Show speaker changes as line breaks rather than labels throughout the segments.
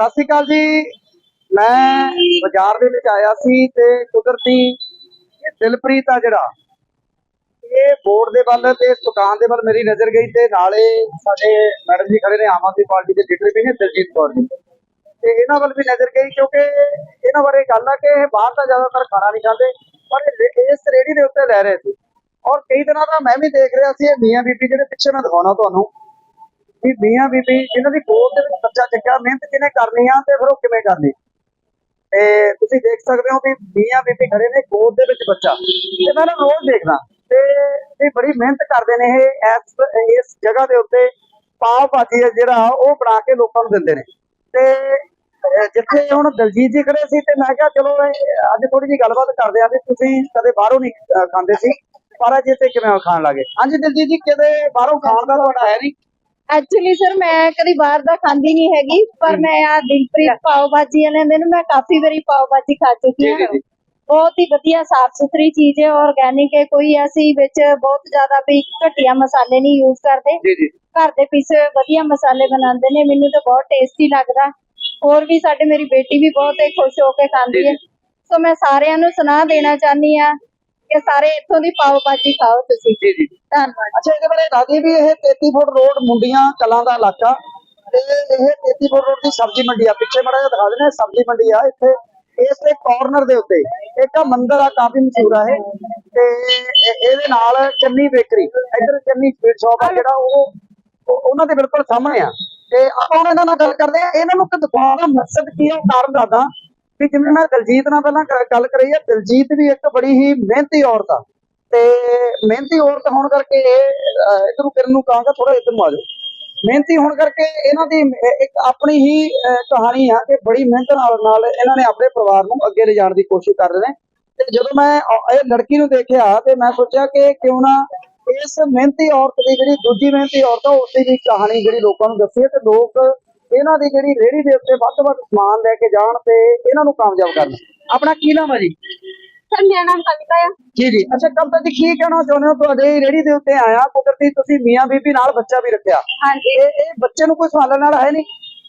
ਸਤਿ ਸ਼੍ਰੀ ਅਕਾਲ ਜੀ। ਮੈਂ ਬਾਜ਼ਾਰ ਦੇ ਵਿੱਚ ਆਇਆ ਸੀ ਤੇ ਕੁਦਰਤੀ ਦਿਲਪ੍ਰੀਤ ਆ ਜਿਹੜਾ। ਇਹ ਬੋਰਡ ਦੇ ਵੱਲ ਤੇ ਇਸ ਦੁਕਾਨ ਦੇ ਵੱਲ ਮੇਰੀ ਨਜ਼ਰ ਗਈ ਤੇ ਨਾਲੇ ਸਾਡੇ ਮੈਡਮ ਜੀ ਖੜੇ ਨੇ, ਆਮ ਆਦਮੀ ਪਾਰਟੀ ਦੇ ਲੀਡਰ ਵੀ ਨੇ, ਦਿਲਜੀਤ ਕੌਰ ਜੀ। ਤੇ ਇਹਨਾਂ ਵੱਲ ਵੀ ਨਜ਼ਰ ਗਈ ਕਿਉਂਕਿ ਇਹਨਾਂ ਬਾਰੇ ਗੱਲ ਆ ਕਿ ਇਹ ਬਾਹਰ ਦਾ ਜ਼ਿਆਦਾਤਰ ਖਾਣਾ ਨਹੀਂ ਖਾਂਦੇ, ਪਰ ਇਹ ਇਸ ਰੇੜੀ ਦੇ ਉੱਤੇ ਲੈ ਰਹੇ ਸੀ। ਔਰ ਕਈ ਦਿਨਾਂ ਦਾ ਮੈਂ ਵੀ ਦੇਖ ਰਿਹਾ ਸੀ, ਇਹ ਮੀਆਂ ਬੀਬੀ ਜਿਹੜੇ ਪਿੱਛੇ ਮੈਂ ਦਿਖਾਉਣਾ ਤੁਹਾਨੂੰ ਵੀ ਮੀਆਂ ਬੀਬੀ ਜਿਨ੍ਹਾਂ ਦੀ ਗੋਦ ਦੇ ਵਿੱਚ ਬੱਚਾ ਚੱਕਿਆ, ਮਿਹਨਤ ਕਿਨੇ ਕਰਨੀ ਆ ਤੇ ਫਿਰ ਉਹ ਕਿਵੇਂ ਕਰਨੀ? ਤੇ ਤੁਸੀਂ ਦੇਖ ਸਕਦੇ ਹੋ ਵੀ ਮੀਆਂ ਬੀਬੀ ਖੜੇ ਨੇ ਗੋਦ ਦੇ ਵਿੱਚ ਬੱਚਾ। ਤੇ ਮੈਂ ਰੋਜ਼ ਦੇਖਦਾ, ਤੇ ਇਹ ਬੜੀ ਮਿਹਨਤ ਕਰਦੇ ਨੇ ਇਹ, ਇਸ ਇਸ ਜਗ੍ਹਾ ਦੇ ਉੱਤੇ ਪਾਵ ਭਾਜੀ ਜਿਹੜਾ, ਉਹ ਬਣਾ ਕੇ ਲੋਕਾਂ ਨੂੰ ਦਿੰਦੇ ਨੇ। ਤੇ ਜਿੱਥੇ ਹੁਣ ਦਲਜੀਤ ਜੀ ਖੜੇ ਸੀ ਤੇ ਮੈਂ ਕਿਹਾ, ਚਲੋ ਅੱਜ ਥੋੜੀ ਜੀ ਗੱਲਬਾਤ ਕਰਦੇ ਆ ਵੀ ਤੁਸੀਂ ਕਦੇ ਬਾਹਰੋਂ ਨਹੀਂ ਖਾਂਦੇ ਸੀ, ਪਰ ਅੱਜ ਇੱਥੇ ਕਿਵੇਂ ਖਾਣ ਲੱਗੇ? ਹਾਂਜੀ ਦਲਜੀਤ ਜੀ ਕਦੇ ਬਾਹਰੋਂ ਖਾਣ ਦਾ ਤੁਹਾਡਾ ਹੈ ਨਹੀਂ?
ਐਕਚੁਅਲੀ ਸਰ ਮੈਂ ਕਦੀ ਬਾਹਰ ਦਾ ਖਾਂਦੀ ਨਹੀਂ ਹੈਗੀ ਪਰ ਮੈਂ ਆ ਦਿਲਪ੍ਰੀਤ ਪਾਓ ਭਾਜੀ ਵਾਲਿਆਂ ਦੇ ਨੂੰ ਮੈਂ ਕਾਫੀ ਵਾਰੀ ਪਾਓ ਭਾਜੀ ਖਾ ਚੁੱਕੀ ਹਾਂ। ਬਹੁਤ ਹੀ ਵਧੀਆ ਸਾਫ਼ ਸੁਥਰੀ ਚੀਜ਼ ਹੈ ਆਰਗੈਨਿਕ ਹੈ ਕੋਈ ਐਸੀ ਵਿੱਚ ਬਹੁਤ ਜ਼ਿਆਦਾ ਵੀ ਘਟੀਆ ਮਸਾਲੇ ਨਹੀਂ ਯੂਜ਼ ਕਰਦੇ। ਘਰ ਦੇ ਪੀਸੇ ਵਧੀਆ ਮਸਾਲੇ ਬਣਾਉਂਦੇ ਨੇ ਮੈਨੂੰ ਤਾਂ ਬਹੁਤ ਟੇਸਟੀ ਲੱਗਦਾ। ਹੋਰ ਵੀ ਸਾਡੇ ਮੇਰੀ ਬੇਟੀ ਵੀ ਬਹੁਤ ਖੁਸ਼ ਹੋ ਕੇ ਖਾਂਦੀ ਹੈ। ਸੋ ਮੈਂ ਸਾਰਿਆਂ ਨੂੰ ਸੁਣਾ ਦੇਣਾ ਚਾਹਨੀ ਆ ਕਿ ਸਾਰੇ ਇੱਥੋਂ ਦੀ ਪਾਓ ਭਾਜੀ ਖਾਓ ਤੁਸੀਂ।
ਜੀ ਜੀ
ਧੰਨਵਾਦ।
ਅੱਛਾ ਇਹਦੇ ਬਾਰੇ ਦੱਸਦੇ ਵੀ ਇਹ 33 ਫੁੱਟ ਰੋਡ ਮੁੰਡੀਆਂ ਕਲਾਂ ਦਾ ਇਲਾਕਾ। ਤੇ ਇਹ 33 ਫੁੱਟ ਰੋਡ ਦੀ ਸਬਜ਼ੀ ਮੰਡੀ ਆ। ਪਿੱਛੇ ਮੜਾ ਦਿਖਾ ਦਿੰਦੇ ਹਾਂ, ਸਬਜ਼ੀ ਮੰਡੀ ਆ ਇੱਥੇ। ਇਸ ਦੇ ਕਾਰਨਰ ਦੇ ਉੱਤੇ ਇੱਕ ਆ ਮੰਦਿਰ ਆ ਕਾਫੀ ਮਸ਼ਹੂਰ ਆ ਇਹ। ਤੇ ਇਹ- ਇਹਦੇ ਨਾਲ ਚੰਨੀ ਬੇਕਰੀ ਇੱਧਰ ਚੰਨੀ ਸਵੀਟ ਸ਼ਾਪ ਆ ਜਿਹੜਾ ਉਹ ਉਹ- ਉਹਨਾਂ ਦੇ ਬਿਲਕੁਲ ਸਾਹਮਣੇ ਆ। ਤੇ ਆਪਾਂ ਇਹਨਾਂ ਨਾਲ ਗੱਲ ਕਰਦੇ ਆ ਇਹਨਾਂ ਨੂੰ ਕਿ ਦਿਖਾਉਣ ਦਾ ਮਕਸਦ ਕੀ ਉਹ ਕਾਰਨ ਦੱਸਦਾ। ਵੀ ਜਿਵੇਂ ਮੈਂ ਦਲਜੀਤ ਨਾਲ ਪਹਿਲਾਂ ਗੱਲ ਕਰੀ ਆ ਦਲਜੀਤ ਵੀ ਇੱਕ ਬੜੀ ਹੀ ਮਿਹਨਤੀ ਔਰਤ ਆ। ਤੇ ਮਿਹਨਤੀ ਔਰਤ ਹੋਣ ਕਰਕੇ ਇਹ ਨੂੰ ਕਿਰਨ ਨੂੰ ਕਹਾਂਗਾ ਥੋੜਾ ਇੱਧਰ ਨੂੰ ਆ ਜਾਓ। ਮਿਹਨਤੀ ਹੋਣ ਕਰਕੇ ਇਹਨਾਂ ਦੀ ਇੱਕ ਆਪਣੀ ਹੀ ਅਹ, ਕਹਾਣੀ ਆ ਕਿ ਬੜੀ ਮਿਹਨਤ ਨਾਲ ਨਾਲ ਇਹਨਾਂ ਨੇ ਆਪਣੇ ਪਰਿਵਾਰ ਨੂੰ ਅੱਗੇ ਲਿਜਾਣ ਦੀ ਕੋਸ਼ਿਸ਼ ਕਰ ਰਹੇ ਨੇ। ਤੇ ਜਦੋਂ ਮੈਂ ਇਹ ਲੜਕੀ ਨੂੰ ਦੇਖਿਆ ਤੇ ਮੈਂ ਸੋਚਿਆ ਕਿ ਕਿਉਂ ਨਾ ਇਸ ਮਿਹਨਤੀ ਔਰਤ ਦੀ ਜਿਹੜੀ ਦੂਜੀ ਮਿਹਨਤੀ ਔਰਤ ਆ ਉਸ ਦੀ ਵੀ ਕਹਾਣੀ ਜਿਹੜੀ ਲੋਕਾਂ ਨੂੰ ਦੱਸੀ ਹੈ ਤੇ ਲੋਕ ਇਹਨਾਂ ਦੀ ਜਿਹੜੀ ਰੇਹੜੀ ਦੇ ਉੱਤੇ ਵੱਧ ਤੋਂ ਵੱਧ ਸਮਾਨ ਲੈ ਕੇ ਜਾਣ ਤੇ ਇਹਨਾਂ ਨੂੰ ਕਾਮਯਾਬ ਕਰਨ। ਆਪਣਾ ਕੀ ਨਾਮ ਹੈ ਜੀ?
ਸਰ ਮੇਰਾ ਨਾਮ ਕਵਿਤਾ ਹੈ
ਜੀ ਜੀ। ਅੱਛਾ ਕਵਤਾ ਜੀ ਕੀ ਕਹਿਣਾ ਚਾਹੁੰਦੇ ਹੋ? ਤੁਹਾਡੇ ਰੇੜੀ ਦੇ ਉੱਤੇ ਆਇਆ ਕੁਦਰਤੀ ਤੁਸੀਂ ਮੀਆਂ ਬੀਬੀ ਨਾਲ ਬੱਚਾ ਵੀ ਰੱਖਿਆ।
ਹਾਂਜੀ।
ਇਹ ਇਹ ਬੱਚੇ ਨੂੰ ਕੋਈ ਸੰਭਾਲਣ ਵਾਲਾ ਹੈ ਨਹੀਂ?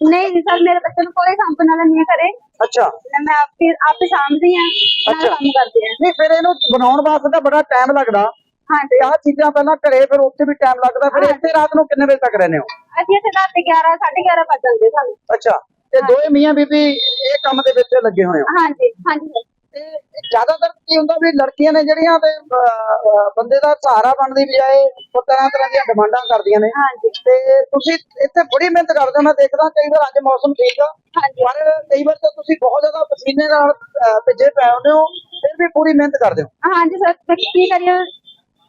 ਨਹੀਂ ਜੀ ਸਰ ਮੇਰੇ ਬੱਚੇ ਨੂੰ ਕੋਈ ਕੰਮ ਵਾਲਾ ਨਹੀਂ ਕਰੇ
ਅੱਛਾ।
ਮੈਂ ਆਪੇ ਆਪੇ ਸਾਂਭਦੀ ਹਾਂ ਨਾਲ
ਅੱਛਾ।
ਕੰਮ ਕਰਦੀ ਹਾਂ।
ਨਹੀਂ ਫਿਰ ਇਹਨੂੰ ਬਣਾਉਣ ਵਾਸਤੇ ਤਾਂ ਬੜਾ ਟਾਈਮ ਲੱਗਦਾ।
ਹਾਂਜੀ।
ਤੇ ਆਹ ਚੀਜ਼ਾਂ ਪਹਿਲਾਂ ਘਰੇ ਫਿਰ ਉੱਥੇ ਵੀ ਟਾਈਮ ਲੱਗਦਾ। ਫਿਰ ਇੱਥੇ ਰਾਤ ਨੂੰ ਕਿੰਨੇ ਵਜੇ ਤੱਕ ਰਹਿੰਦੇ ਹੋ?
ਅਸੀਂ ਇੱਥੇ ਰਾਤ ਦੇ 11 11:30 ਵੱਜ ਜਾਂਦੇ ਸਾਨੂੰ।
ਅੱਛਾ ਤੇ ਦੋਵੇਂ ਮੀਆਂ ਬੀਬੀ ਇਹ ਕੰਮ ਦੇ ਵਿੱਚ ਲੱਗੇ ਹੋਏ ਹੋ?
ਹਾਂਜੀ ਹਾਂਜੀ।
ਤੇ ਜ਼ਿਆਦਾਤਰ ਕੀ ਹੁੰਦਾ ਵੀ ਲੜਕੀਆਂ ਨੇ ਜਿਹੜੀਆਂ ਤੇ ਅਹ, ਬੰਦੇ ਦਾ ਸਹਾਰਾ ਬਣਨ ਦੀ ਬਜਾਏ ਉਹ ਤਰ੍ਹਾਂ ਤਰ੍ਹਾਂ ਦੀਆਂ ਡਿਮਾਂਡਾਂ ਕਰਦੀਆਂ ਨੇ।
ਹਾਂਜੀ।
ਤੇ ਤੁਸੀਂ ਇੱਥੇ ਬੜੀ ਮਿਹਨਤ ਕਰਦੇ ਹੋ ਮੈਂ ਦੇਖਦਾ ਕਈ ਵਾਰ ਅੱਜ ਮੌਸਮ ਠੀਕ ਆ
ਹਾਂਜੀ।
ਪਰ ਕਈ ਵਾਰ ਤਾਂ ਤੁਸੀਂ ਬਹੁਤ ਜ਼ਿਆਦਾ ਪਸੀਨੇ ਨਾਲ ਅਹ, ਭਿੱਜੇ ਪਏ ਹੁੰਦੇ ਹੋ ਫਿਰ ਵੀ ਪੂਰੀ ਮਿਹਨਤ ਕਰਦੇ ਹੋ।
ਹਾਂਜੀ ਸਰ ਤੇ ਕੀ ਕਰੀਏ?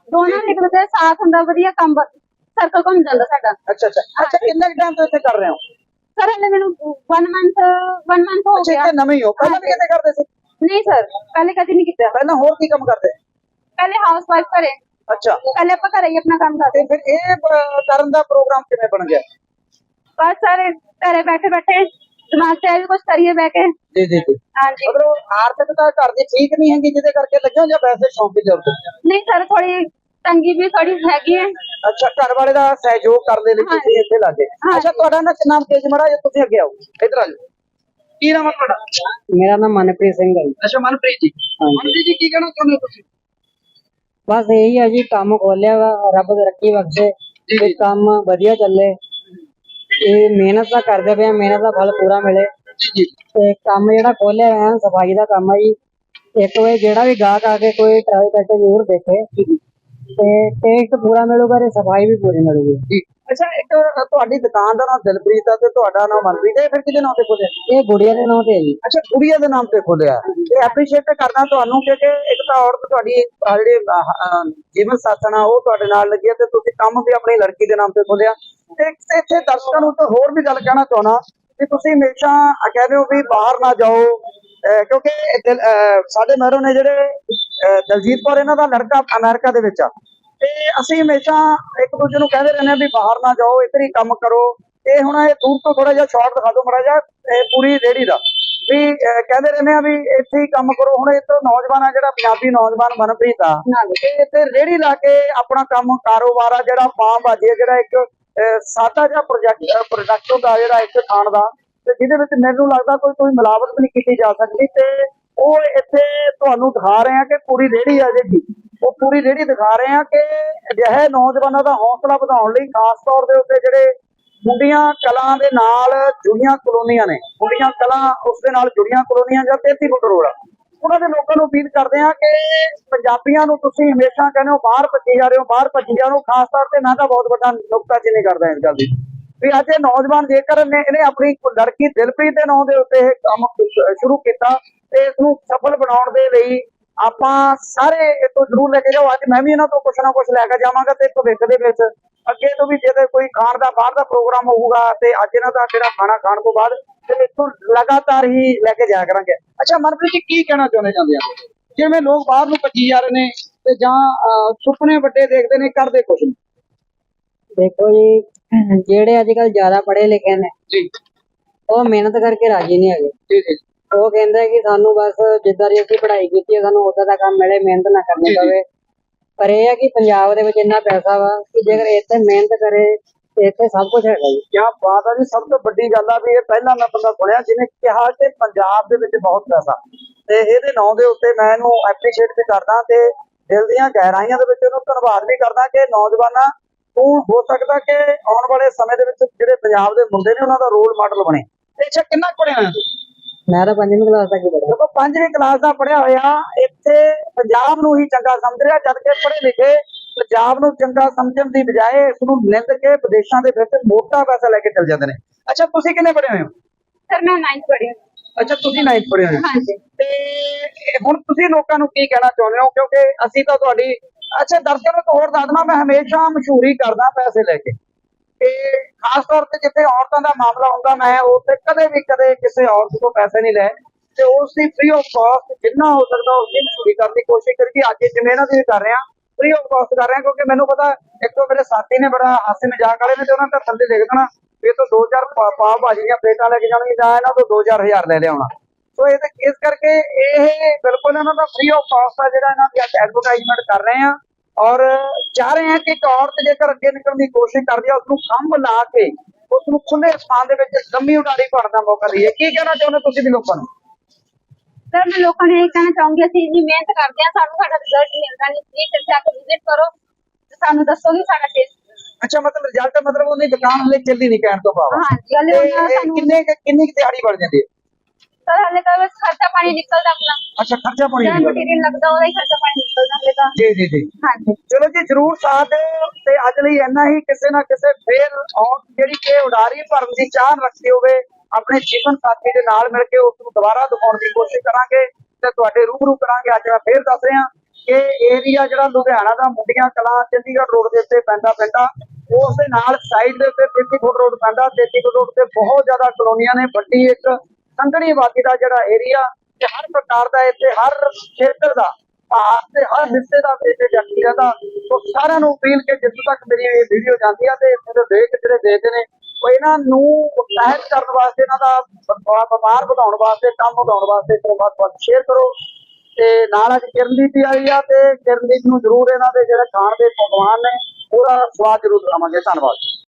ਦੋਨਾਂ ਦੇ ਇੱਕ ਦੂਜੇ ਦਾ ਸਾਥ ਹੁੰਦਾ ਵਧੀਆ ਕੰਮ ਸਰਕਲ ਘੁੰਮ ਜਾਂਦਾ ਸਾਡਾ।
ਅੱਛਾ ਅੱਛਾ। ਅੱਛਾ ਕਿੰਨੇ ਟਾਈਮ ਤੋਂ ਇੱਥੇ ਕਰ ਰਹੇ ਹੋ?
ਸਰ ਹਲੇ ਮੈਨੂੰ 1 ਮੰਥ 1 ਮੰਥ ਹੋ
ਅੱਛਾ
ਗਿਆ।
ਇੱਥੇ ਨਵੇਂ ਹੀ ਹੋ। ਪਹਿਲਾਂ ਵੀ ਕਿਤੇ ਕਰਦੇ ਸੀ?
ਨਹੀਂ ਸਰ ਪਹਿਲੇ ਕਦੀ ਨਹੀਂ ਕੀਤਾ।
ਪਹਿਲਾਂ ਹੋਰ ਕੀ ਕੰਮ ਕਰਦੇ?
ਪਹਿਲੇ ਹਾਊਸ ਵਾਈਫ ਘਰੇ।
ਅੱਛਾ।
ਪਹਿਲੇ ਆਪਾਂ ਘਰੇ ਹੀ ਆਪਣਾ ਕੰਮ ਕਰਦੇ।
ਤੇ ਫਿਰ ਇਹ ਕਰਨ ਦਾ ਪ੍ਰੋਗਰਾਮ ਕਿਵੇਂ ਬਣ ਗਿਆ?
ਬਸ ਸਾਰੇ ਘਰੇ ਬੈਠੇ ਬੈਠੇ ਦਿਮਾਗ ਤੇ ਵੀ ਕੁਝ ਕਰੀਏ ਬੈ ਕੇ।
ਜੀ ਜੀ ਜੀ।
ਹਾਂਜੀ।
ਮਤਲਬ ਆਰਥਿਕਤਾ ਘਰ ਦੀ ਠੀਕ ਨਹੀਂ ਹੈਗੀ ਜਿਹਦੇ ਕਰਕੇ ਲੱਗੇ ਹੋ ਜਾਂ ਵੈਸੇ ਸ਼ੌਂਕ ਹੈ?
ਨਹੀਂ ਸਰ ਥੋੜੀ ਤੰਗੀ ਵੀ ਥੋੜੀ ਹੈਗੀ ਹੈ।
ਅੱਛਾ ਘਰ ਵਾਲੇ ਦਾ ਸਹਿਯੋਗ ਕਰਨ ਦੇ ਲਈ ਤੁਸੀਂ ਇੱਥੇ ਲੱਗੇ। ਅੱਛਾ ਤੁਹਾਡਾ ਨਾ ਨਾਮ ਤੇਜ ਮੜਾ ਜੇ ਤੁਸੀਂ ਅੱਗੇ ਆਓ। ਇੱਧਰ ਆ ਜਾਓ। ਕੀ ਨਾਮ ਹੈ ਤੁਹਾਡਾ?
ਮੇਰਾ ਨਾਮ ਮਨਪ੍ਰੀਤ ਸਿੰਘ ਹੈ।
ਅੱਛਾ ਮਨਪ੍ਰੀਤ ਜੀ। ਮਨਪ੍ਰੀਤ ਜੀ ਕੀ ਕਹਿਣਾ ਚਾਹੁੰਦੇ ਹੋ ਤੁਸੀਂ?
ਬਸ ਇਹੀ ਹੈ ਜੀ ਕੰਮ ਖੋਲਿਆ ਵਾ ਰੱਬ ਤਰੱਕੀ ਬਖਸ਼ੇ
ਜੀ,
ਤੇ ਕੰਮ ਵਧੀਆ ਚੱਲੇ। ਇਹ ਮਿਹਨਤ ਤਾਂ ਕਰਦੇ ਪਏ ਆ, ਮਿਹਨਤ ਦਾ ਫਲ ਪੂਰਾ ਮਿਲੇ।
ਜੀ ਜੀ।
ਤੇ ਕੰਮ ਜਿਹੜਾ ਖੋਲਿਆ ਹੈ ਸਫ਼ਾਈ ਦਾ ਕੰਮ ਹੈ ਜੀ। ਇੱਕ ਵਾਰ ਜਿਹੜਾ ਵੀ ਗਾਹਕ ਆ ਕੇ ਕੋਈ ਟਰਾਈ ਕਰਕੇ ਜ਼ਰੂਰ ਦੇਖੇ। ਤੇ ਟੇਸਟ ਪੂਰਾ ਮਿਲੂਗਾ ਤੇ ਸਫ਼ਾਈ ਵੀ ਪੂਰੀ ਮਿਲੂਗੀ।
ਜੀ। ਅੱਛਾ ਇੱਕ ਤੁਹਾਡੀ ਦੁਕਾਨ ਦਾ ਨਾਮ ਦਿਲਪ੍ਰੀਤ ਹੈ ਤੇ ਤੁਹਾਡਾ ਨਾਮ ਮਨਪ੍ਰੀਤ ਹੈ ਫਿਰ ਕਿਹਦੇ ਨਾਮ ਤੇ ਖੋਲਿਆ?
ਇਹ ਗੁੜੀਆ ਦੇ ਨਾਂ ਤੇ ਹੈ ਜੀ।
ਅੱਛਾ ਕੁੜੀਆ ਦੇ ਨਾਮ ਤੇ ਖੋਲਿਆ। ਤੇ ਐਪਰੀਸ਼ੀਏਟ ਕਰਦਾ ਤੁਹਾਨੂੰ ਕਿਉਂਕਿ ਇੱਕ ਤਾਂ ਔਰਤ ਤੁਹਾਡੀ ਜਿਹੜੀ ਜੀਵਨ ਸਾਥਣ ਆ ਉਹ ਤੁਹਾਡੇ ਨਾਲ ਲੱਗੀ ਤੇ ਤੁਸੀਂ ਕੰਮ ਵੀ ਆਪਣੀ ਲੜਕੀ ਦੇ ਨਾਮ ਤੇ ਖੋਲਿਆ। ਤੇ ਇੱਥੇ ਦਰਸ਼ਕਾਂ ਨੂੰ ਤਾਂ ਹੋਰ ਵੀ ਗੱਲ ਕਹਿਣਾ ਚਾਹਣਾ ਕਿ ਤੁਸੀਂ ਹਮੇਸ਼ਾ ਕਹਿੰਦੇ ਹੋ ਵੀ ਬਾਹਰ ਨਾ ਜਾਓ। ਕਿਉਂਕਿ ਸਾਡੇ ਮਹਿਰੋ ਨੇ ਜਿਹੜੇ ਦਲਜੀਤ ਕੌਰ ਇਹਨਾਂ ਦਾ ਲੜਕਾ ਅਮਰੀਕਾ ਦੇ ਵਿੱਚ ਆ। ਤੇ ਅਸੀਂ ਹਮੇਸ਼ਾ ਇੱਕ ਦੂਜੇ ਨੂੰ ਕਹਿੰਦੇ ਰਹਿੰਦੇ ਆ ਵੀ ਬਾਹਰ ਨਾ ਜਾਓ ਇੱਧਰ ਹੀ ਕੰਮ ਕਰੋ। ਇਹ ਹੁਣ ਇਹ ਦੂਰ ਤੋਂ ਥੋੜਾ ਜਿਹਾ ਸ਼ਾਰਟ ਦਿਖਾ ਦਿਓ ਮੜਾ ਜਿਹਾ ਇਹ ਪੂਰੀ ਰੇੜੀ ਦਾ। ਵੀ ਕਹਿੰਦੇ ਰਹਿੰਦੇ ਆ ਵੀ ਇੱਥੇ ਹੀ ਕੰਮ ਕਰੋ। ਹੁਣ ਇਹ ਤੋਂ ਨੌਜਵਾਨ ਆ ਜਿਹੜਾ ਪੰਜਾਬੀ ਨੌਜਵਾਨ ਮਨਪ੍ਰੀਤ ਆ। ਇਹ ਇੱਥੇ ਰੇੜੀ ਲਾ ਕੇ ਆਪਣਾ ਕੰਮ ਕਾਰੋਬਾਰ ਆ ਜਿਹੜਾ ਫਾਰਮ ਬਾਜੀ ਆ ਜਿਹੜਾ ਇੱਕ ਸਾਦਾ ਜਿਹਾ ਪ੍ਰੋਜੈਕਟ ਪ੍ਰੋਡਕਟ ਹੁੰਦਾ ਜਿਹੜਾ ਇੱਕ ਖਾਣ ਦਾ। ਤੇ ਜਿਹਦੇ ਵਿੱਚ ਮੈਨੂੰ ਲੱਗਦਾ ਕੋਈ ਕੋਈ ਮਿਲਾਵਟ ਵੀ ਨਹੀਂ ਕੀਤੀ ਜਾ ਸਕਦੀ। ਤੇ ਉਹ ਇੱਥੇ ਤੁਹਾਨੂੰ ਦਿਖਾ ਰਹੇ ਆ ਕਿ ਪੂਰੀ ਰੇੜੀ ਆ ਜਿਹੜੀ। ਉਹ ਪੂਰੀ ਰੇੜੀ ਦਿਖਾ ਰਹੇ ਆ ਕਿ ਅਜਿਹੇ ਨੌਜਵਾਨਾਂ ਦਾ ਹੌਸਲਾ ਵਧਾਉਣ ਲਈ ਖਾਸ ਤੌਰ ਦੇ ਉੱਤੇ ਜਿਹੜੇ ਮੁੰਡੀਆਂ ਕਲਾਂ ਦੇ ਨਾਲ ਜੁੜੀਆਂ ਕਲੋਨੀਆਂ ਨੇ, ਮੁੰਡੀਆਂ ਕਲਾਂ ਉਸ ਦੇ ਨਾਲ ਜੁੜੀਆਂ ਕਲੋਨੀਆਂ ਜਾਂ 33 ਫੁੱਟ ਰੋਡ ਉਹਨਾਂ ਦੇ ਲੋਕਾਂ ਨੂੰ ਅਪੀਲ ਕਰਦੇ ਆ ਕਿ ਪੰਜਾਬੀਆਂ ਨੂੰ ਤੁਸੀਂ ਹਮੇਸ਼ਾ ਕਹਿੰਦੇ ਹੋ ਬਾਹਰ ਭੱਜੀ ਜਾ ਰਹੇ ਹੋ, ਬਾਹਰ ਭੱਜੀ ਜਾ ਰਹੇ ਹੋ, ਖਾਸ ਤੌਰ ਤੇ ਮੈਂ ਤਾਂ ਬਹੁਤ ਵੱਡਾ ਨੁਕਤਾ ਚੀਨੀ ਕਰਦਾ ਇਸ ਗੱਲ ਦੀ। ਵੀ ਅੱਜ ਇਹ ਨੌਜਵਾਨ ਜੇਕਰ ਨੇ ਇਹਨੇ ਆਪਣੀ ਲੜਕੀ ਦਿਲਪ੍ਰੀਤ ਦੇ ਨਾਂ ਦੇ ਉੱਤੇ ਇਹ ਕੰਮ ਸ਼ੁਰੂ ਕੀਤਾ ਤੇ ਇਸ ਨੂੰ ਸਫਲ ਬਣਾਉਣ ਦੇ ਲਈ ਆਪਾਂ ਸਾਰੇ ਇਹ ਤੋਂ ਜ਼ਰੂਰ ਲੈ ਕੇ ਜਾਓ। ਅੱਜ ਮੈਂ ਵੀ ਇਹਨਾਂ ਤੋਂ ਕੁਛ ਨਾ ਕੁਛ ਲੈ ਕੇ ਜਾਵਾਂਗਾ ਤੇ ਭਵਿੱਖ ਦੇ ਵਿੱਚ। ਅੱਗੇ ਤੋਂ ਵੀ ਜੇ ਕੋਈ ਖਾਣ ਦਾ ਬਾਹਰ ਦਾ ਪ੍ਰੋਗਰਾਮ ਹੋਊਗਾ ਤੇ ਅੱਜ ਇਹਨਾਂ ਦਾ ਜਿਹੜਾ ਖਾਣਾ ਖਾਣ ਤੋਂ ਬਾਅਦ ਤੇ ਇੱਥੋਂ ਲਗਾਤਾਰ ਹੀ ਲੈ ਕੇ ਜਾਇਆ ਕਰਾਂਗੇ। ਅੱਛਾ ਮਨਪ੍ਰੀਤ ਜੀ ਕੀ ਕਹਿਣਾ ਚਾਹੁੰਦੇ ਜਾਂਦੇ ਆ? ਜਿਵੇਂ ਲੋਕ ਬਾਹਰ ਨੂੰ ਭੱਜੀ ਜਾ ਰਹੇ ਨੇ ਤੇ ਜਾਂ ਸੁਪਨੇ ਵੱਡੇ ਦੇਖਦੇ ਨੇ ਕਰਦੇ ਕੁਛ ਨਹੀਂ।
ਦੇਖੋ ਜੀ ਜਿਹੜੇ ਅੱਜ ਕੱਲ ਜ਼ਿਆਦਾ ਪੜ੍ਹੇ ਲਿਖੇ ਨੇ
ਜੀ।
ਉਹ ਮਿਹਨਤ ਕਰਕੇ ਰਾਜੀ ਨਹੀਂ ਹੈਗੇ।
ਜੀ ਜੀ।
ਉਹ ਕਹਿੰਦੇ ਕਿ ਸਾਨੂੰ ਬਸ ਜਿੱਦਾਂ ਦੀ ਅਸੀਂ ਪੜ੍ਹਾਈ ਕੀਤੀ ਹੈ ਸਾਨੂੰ ਉਦਾਂ ਦਾ ਕੰਮ ਮਿਲੇ ਮਿਹਨਤ ਨਾ ਕਰਨੀ। ਪਵੇ। ਪਰ ਇਹ ਹੈ ਕਿ ਪੰਜਾਬ ਦੇ ਵਿੱਚ ਇੰਨਾ ਪੈਸਾ ਵਾ ਕਿ ਜੇਕਰ ਇੱਥੇ ਮਿਹਨਤ ਕਰੇ ਤੇ ਇੱਥੇ ਸਭ ਕੁਝ ਹੈਗਾ ਜੀ।
ਕਿਆ ਬਾਤ ਆ ਜੀ ਸਭ ਤੋਂ ਵੱਡੀ ਗੱਲ ਆ ਵੀ ਇਹ ਪਹਿਲਾਂ ਮੈਂ ਬੰਦਾ ਸੁਣਿਆ ਜਿਹਨੇ ਕਿਹਾ ਕਿ ਪੰਜਾਬ ਦੇ ਵਿੱਚ ਬਹੁਤ ਪੈਸਾ। ਤੇ ਇਹਦੇ ਨਾਂ ਦੇ ਉੱਤੇ ਮੈਂ ਇਹਨੂੰ ਐਪਰੀਸ਼ੀਏਟ ਵੀ ਕਰਦਾ ਤੇ ਦਿਲ ਦੀਆਂ ਗਹਿਰਾਈਆਂ ਦੇ ਵਿੱਚ ਇਹਨੂੰ ਧੰਨਵਾਦ ਵੀ ਕਰਦਾ ਕਿ ਨੌਜਵਾਨਾਂ ਤੂੰ ਹੋ ਸਕਦਾ ਕਿ ਆਉਣ ਵਾਲੇ ਸਮੇਂ ਦੇ ਵਿੱਚ ਜਿਹੜੇ ਪੰਜਾਬ ਦੇ ਮੁੰਡੇ ਨੇ ਉਹਨਾਂ ਦਾ ਰੋਲ ਮਾਡਲ ਬਣੇ। ਤੇ ਅੱਛਾ ਕਿੰਨਾ ਕੁ ਪੜਿਆ ਹੋਇਆ? ਤੂੰ
ਮੈਂ ਤਾਂ ਪੰਜਵੀਂ ਕਲਾਸ ਤੱਕ ਹੀ ਪੜ੍ਹਿਆ।
ਜਦੋਂ ਪੰਜਵੀਂ ਕਲਾਸ ਦਾ ਪੜਿਆ ਹੋਇਆ ਇੱਥੇ ਪੰਜਾਬ ਨੂੰ ਹੀ ਚੰਗਾ ਸਮਝ ਰਿਹਾ ਜਦ ਕਿ ਪੜ੍ਹੇ ਲਿਖੇ ਪੰਜਾਬ ਨੂੰ ਚੰਗਾ ਸਮਝਣ ਦੀ ਬਜਾਏ ਇਸ ਨੂੰ ਨਿੰਦ ਕੇ ਵਿਦੇਸ਼ਾਂ ਦੇ ਵਿੱਚ ਮੋਟਾ ਪੈਸਾ ਲੈ ਕੇ ਚਲ ਜਾਂਦੇ ਨੇ। ਅੱਛਾ ਤੁਸੀਂ ਕਿੰਨੇ ਪੜ੍ਹੇ ਹੋਏ ਹੋ?
ਸਰ ਮੈਂ 9th ਪੜ੍ਹੀ ਹਾਂ।
ਅੱਛਾ ਤੁਸੀਂ 9th ਪੜ੍ਹੇ ਹੋਏ ਹੋ।
ਹਾਂਜੀ।
ਤੇ ਇਹ ਹੁਣ ਤੁਸੀਂ ਲੋਕਾਂ ਨੂੰ ਕੀ ਕਹਿਣਾ ਚਾਹੁੰਦੇ ਹੋ? ਕਿਉਂਕਿ ਅਸੀਂ ਤਾਂ ਤੁਹਾਡੀ ਅੱਛਾ ਦਰਸ਼ਕਾਂ ਨੂੰ ਇੱਕ ਹੋਰ ਦੱਸ ਦਵਾਂ ਮੈਂ ਹਮੇਸ਼ਾ ਮਸ਼ਹੂਰੀ ਕਰਦਾ ਪੈਸੇ ਲੈ ਕੇ। ਤੇ ਖਾਸ ਤੌਰ ਤੇ ਜਿੱਥੇ ਔਰਤਾਂ ਦਾ ਮਾਮਲਾ ਹੁੰਦਾ, ਮੈਂ ਉੱਥੇ ਕਦੇ ਵੀ ਕਦੇ ਕਿਸੇ ਔਰਤ ਤੋਂ ਪੈਸੇ ਨਹੀਂ ਲਏ ਤੇ ਉਸ ਦੀ ਫ੍ਰੀ ਆਫ ਕਾਸਟ ਜਿੰਨਾ ਹੋ ਸਕਦਾ ਉਸ ਦੀ ਮਸ਼ਹੂਰੀ ਕਰਨ ਦੀ ਕੋਸ਼ਿਸ਼ ਕਰੀ ਅੱਜ ਜਿਵੇਂ ਇਹਨਾਂ ਦੀ ਵੀ ਕਰ ਰਹੇ ਹਾਂ ਫ੍ਰੀ ਆਫ ਕਾਸਟ ਕਰ ਰਹੇ ਹਾਂ ਕਿਉਂਕਿ ਮੈਨੂੰ ਪਤਾ ਇੱਕ ਤੋਂ ਮੇਰੇ ਸਾਥੀ ਨੇ ਬੜਾ ਹਾਸੇ ਮਜ਼ਾਕ ਵਾਲੇ ਨੇ ਤੇ ਉਹਨਾਂ ਦਾ ਥੱਲੇ ਲਿਖ ਦੇਣਾ, ਵੀ ਇਹ ਤੋਂ 2000 ਪਾਵ ਭਾਜੀ ਦੀਆਂ ਪਲੇਟਾਂ ਲੈ ਕੇ ਜਾਣਗੇ ਜਾਂ ਇਹਨਾਂ ਤੋਂ 2000 ਹਜ਼ਾਰ ਲੈ ਲਿਆਉਣਾ। ਸੋ ਇਹ ਤੇ ਇਸ ਕਰਕੇ ਇਹ ਬਿਲਕੁਲ ਇਹਨਾਂ ਦਾ ਫ੍ਰੀ ਆਫ ਕਾਸਟ ਆ ਜਿਹੜਾ ਇਹਨਾਂ ਦੀ ਐਡਵਰਟਾਈਜ਼ਮੈਂਟ ਕਰ ਰਹੇ ਆ। ਔਰ ਚਾਹ ਰਹੇ ਆ ਕਿ ਇੱਕ ਔਰਤ ਜੇਕਰ ਅੱਗੇ ਨਿਕਲਣ ਦੀ ਕੋਸ਼ਿਸ਼ ਕਰਦੀ ਆ ਉਸ ਨੂੰ ਕੰਮ ਲਾ ਕੇ ਉਸ ਨੂੰ ਖੁੱਲੇ ਅਸਮਾਨ ਦੇ ਵਿੱਚ ਲੰਮੀ ਉਡਾਰੀ ਭਰਨ ਦਾ ਮੌਕਾ ਦਈਏ। ਕੀ ਕਹਿਣਾ ਚਾਹੁੰਦੇ ਤੁਸੀਂ ਵੀ ਲੋਕਾਂ ਨੂੰ?
ਸਰ ਮੈਂ ਲੋਕਾਂ ਨੂੰ ਇਹ ਕਹਿਣਾ ਚਾਹੂੰਗੀ ਅਸੀਂ ਇੰਨੀ ਮਿਹਨਤ ਕਰਦੇ ਹਾਂ ਸਾਨੂੰ ਸਾਡਾ ਰਿਜ਼ਲਟ ਮਿਲਦਾ ਨਹੀਂ। ਪਲੀਜ਼ ਇੱਥੇ ਆ ਕੇ ਵਿਜ਼ਿਟ ਕਰੋ ਤੇ ਸਾਨੂੰ ਦੱਸੋ ਕਿ ਸਾਡਾ ਟੇਸਟ
ਅੱਛਾ ਮਤਲਬ ਰਿਜ਼ਲਟ ਮਤਲਬ ਉਹਦੀ ਦੁਕਾਨ ਹਲੇ ਚੱਲੀ ਨਹੀਂ ਕਹਿਣ ਤੋਂ ਭਾਵ
ਹਾਂਜੀ ਹਲੇ ਉਹਨਾਂ ਸਾਨੂੰ
ਕਿੰਨੇ ਕਿੰਨੀ ਦਿਹਾੜੀ ਬਣ ਜਾਂਦੀ ਹੈ?
ਸਰ ਹਲੇ ਤਾਂ ਬਸ ਖਰਚਾ ਪਾਣੀ ਨਿਕਲਦਾ ਆਪਣਾ।
ਅੱਛਾ ਖਰਚਾ ਪਾਣੀ
ਜਿਹੜਾ
ਦੀ ਗੱਲ ਹੈ।
ਮਟੀਰੀਅਲ ਲੱਗਦਾ ਉਹਦਾ ਹੀ ਖਰਚਾ ਪਾਣੀ ਨਿਕਲਦਾ ਹਲੇ ਤਾਂ।
ਜੀ ਜੀ ਜੀ।
ਹਾਂਜੀ।
ਚਲੋ ਜੀ ਜਰੂਰ ਸਾਥ ਦਿਓ ਤੇ ਅੱਜ ਲਈ ਇੰਨਾ ਹੀ। ਕਿਸੇ ਨਾ ਕਿਸੇ ਫੇਰ ਔਰ ਜਿਹੜੀ ਕਿ ਉਡਾਰੀ ਭਰਨ ਦੀ ਚਾਹ ਰੱਖਦੇ ਹੋਵੇ ਆਪਣੇ ਜੀਵਨ ਸਾਥੀ ਦੇ ਨਾਲ ਮਿਲ ਕੇ ਉਸ ਨੂੰ ਦੁਬਾਰਾ ਦਿਖਾਉਣ ਦੀ ਕੋਸ਼ਿਸ਼ ਕਰਾਂਗੇ ਤੇ ਤੁਹਾਡੇ ਰੂਬਰੂ ਕਰਾਂਗੇ। ਅੱਜ ਮੈਂ ਫੇਰ ਦੱਸ ਰਿਹਾ ਕਿ ਏਰੀਆ ਜਿਹੜਾ ਲੁਧਿਆਣਾ ਦਾ ਮੁੰਡੀਆਂ ਕਲਾਂ ਚੰਡੀਗੜ੍ਹ ਰੋਡ ਦੇ ਉੱਤੇ ਪੈਂਦਾ ਪੈਂਦਾ ਉਸ ਦੇ ਨਾਲ ਸਾਈਡ ਦੇ ਉੱਤੇ 33 ਫੁੱਟ ਰੋਡ ਪੈਂਦਾ 33 ਫੁੱਟ ਰੋਡ ਤੇ ਬਹੁਤ ਜ਼ਿਆਦਾ ਕਲੋਨੀਆਂ ਨੇ ਵੱਡੀ ਇੱਕ ਸੰਘਣੀ ਆਬਾਦੀ ਦਾ ਜਿਹੜਾ ਏਰੀਆ ਤੇ ਹਰ ਪ੍ਰਕਾਰ ਦਾ ਇੱਥੇ ਹਰ ਖੇਤਰ ਦਾ ਭਾਰਤ ਦੇ ਹਰ ਹਿੱਸੇ ਦਾ ਇੱਥੇ ਵਿਅਕਤੀ ਰਹਿੰਦਾ। ਸੋ ਸਾਰਿਆਂ ਨੂੰ ਅਪੀਲ ਕਿ ਜਿੱਥੋਂ ਤੱਕ ਮੇਰੀ ਇਹ ਵੀਡੀਓ ਜਾਂਦੀ ਆ ਤੇ ਮੇਰੇ ਦੇ ਦੇਖ ਜਿਹੜੇ ਦੇਖਦੇ ਨੇ, ਉਹ ਇਹਨਾਂ ਨੂੰ ਉਤਸ਼ਾਹਿਤ ਕਰਨ ਵਾਸਤੇ, ਇਹਨਾਂ ਦਾ ਵਪਾਰ ਵਧਾਉਣ ਵਾਸਤੇ, ਕੰਮ ਵਧਾਉਣ ਵਾਸਤੇ ਤੋਂ ਵੱਧ ਤੋਂ ਵੱਧ ਸ਼ੇਅਰ ਕਰੋ। ਤੇ ਨਾਲ ਅੱਜ ਕਿਰਨਦੀਪ ਵੀ ਆਈ ਆ ਤੇ ਕਿਰਨਦੀਪ ਨੂੰ ਜ਼ਰੂਰ ਇਹਨਾਂ ਦੇ ਜਿਹੜੇ ਖਾਣ ਦੇ ਪਕਵਾਨ ਨੇ, ਉਹਦਾ ਸਵਾਦ ਜ਼ਰੂਰ ਖਾਵਾਂਗੇ ਧੰਨਵਾਦ।